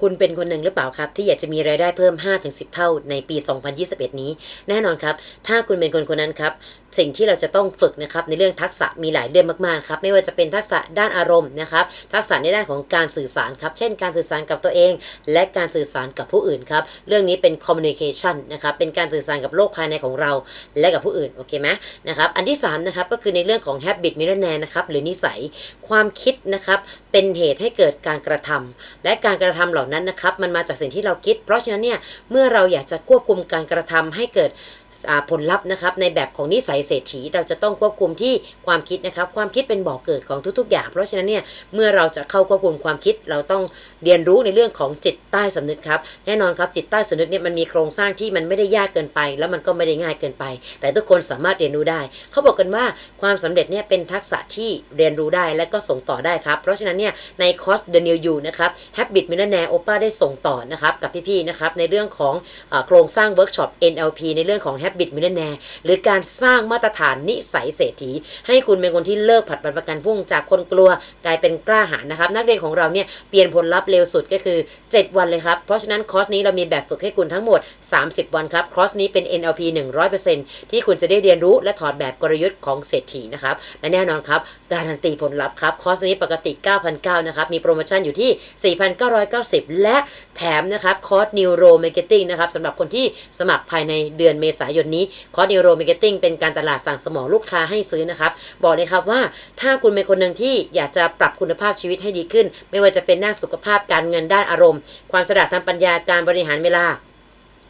คุณเป็นคนหนึ่งหรือเปล่าครับ ที่อยากจะมีรายได้เพิ่ม 5-10 เท่าในปี 2021 นี้ แน่นอนครับ ถ้าคุณเป็นคนคนนั้นครับ สิ่งที่เราจะต้องฝึกนะครับในเรื่องทักษะมีหลายเรื่องมากๆครับไม่ว่าจะเป็นทักษะด้านอารมณ์นะครับ ทักษะในด้านของการสื่อสารครับ เช่นการสื่อสารกับตัวเอง และการสื่อสารกับผู้อื่นครับ เรื่องนี้เป็น communication นะครับ เป็นการสื่อสารกับโลกภายในของเรา และกับผู้อื่น โอเคไหมนะครับ อันที่3นะครับ ก็คือในเรื่องของ habit millionaire นะครับ หรือนิสัย ความคิดนะครับ เป็นเหตุให้เกิดการกระทำและการกระทำเหล่านั้นนะครับมันมาจากสิ่งที่เราคิด เพราะฉะนั้นเนี่ยเมื่อเราอยากจะควบคุมการกระทำให้เกิด ผลลัพธ์นะครับในแบบของนิสัยเศรษฐีเราจะต้องควบคุมที่ความคิดนะครับความคิดเป็นบ่อเกิดของทุกๆ อย่าง เพราะฉะนั้นเนี่ยเมื่อเราจะเข้าควบคุมความคิดเราต้องเรียนรู้ในเรื่องของจิตใต้สำนึกครับแน่นอนครับจิตใต้สำนึกเนี่ยมันมีโครงสร้างที่มันไม่ได้ยากเกินไป แล้วมันก็ไม่ได้ง่ายเกินไป แต่ทุกคนสามารถเรียนรู้ได้ เขาบอกกันว่าความสำเร็จเนี่ยเป็นทักษะที่เรียนรู้ได้และก็ส่งต่อได้ครับเพราะฉะนั้นเนี่ยในคอร์ส The New You นะครับ Habit Millionaire Opa ได้ส่งต่อนะครับกับพี่ๆนะครับในเรื่องของอโครงสร้างเวิร์กช็อป NLP ในเรื่องของ Habit Millionaire หรือการสร้างมาตรฐานนิสัยเศรษฐี ให้คุณเป็นคนที่เลิกผัดวันประกันพุ่งจากคนกลัวกลายเป็นกล้าหาญนะครับ นักเรียนของเราเนี่ยเปลี่ยนผลลัพธ์เร็วสุดก็คือ 7 วันเลยครับ เพราะฉะนั้นคอร์สนี้เรามีแบบฝึกให้คุณทั้งหมด 30 วันครับคอร์สนี้เป็น NLP 100%ที่คุณจะได้เรียนรู้และถอดแบบกลยุทธ์ของเศรษฐีนะครับและแน่นอนครับการันตีผลลัพธ์ครับคอร์สนี้ปกติ 9,900นะครับมีโปรโมชั่นอยู่ที่ 4,990 และแถมนะครับคอร์ส Neuro Marketing นะครับสำหรับคนที่สมัครภายในเดือนเมษายนนี้คอร์สนิโรมาร์เก็ตติ้งเป็นการตลาดสั่งสมองลูกค้าให้ซื้อนะครับ บอกเลยครับว่าถ้าคุณเป็นคนหนึ่งที่อยากจะปรับคุณภาพชีวิตให้ดีขึ้น ไม่ว่าจะเป็นด้านสุขภาพการเงินด้านอารมณ์ ความฉลาดทางปัญญาการบริหารเวลา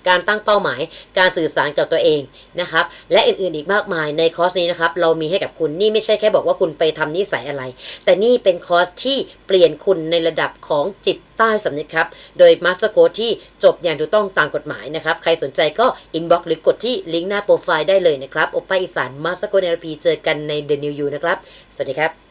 การตั้งเป้าหมาย การสื่อสารกับตัวเองนะครับ และอื่นๆอีกมากมายในคอร์สนี้นะครับ เรามีให้กับคุณนี่ไม่ใช่แค่บอกว่าคุณไปทำนิสัยอะไร แต่นี่เป็นคอร์สที่เปลี่ยนคุณในระดับของจิตใต้สำนึกครับ โดยมาสเตอร์โค้ดที่จบอย่างถูกต้องตามกฎหมายนะครับ ใครสนใจก็อินบ็อกซ์หรือกดที่ลิงก์หน้าโปรไฟล์ได้เลยนะครับโอป้าอีสานมาสเตอร์โค้ดเอลพีเจอกันใน The New You นะครับ สวัสดีครับ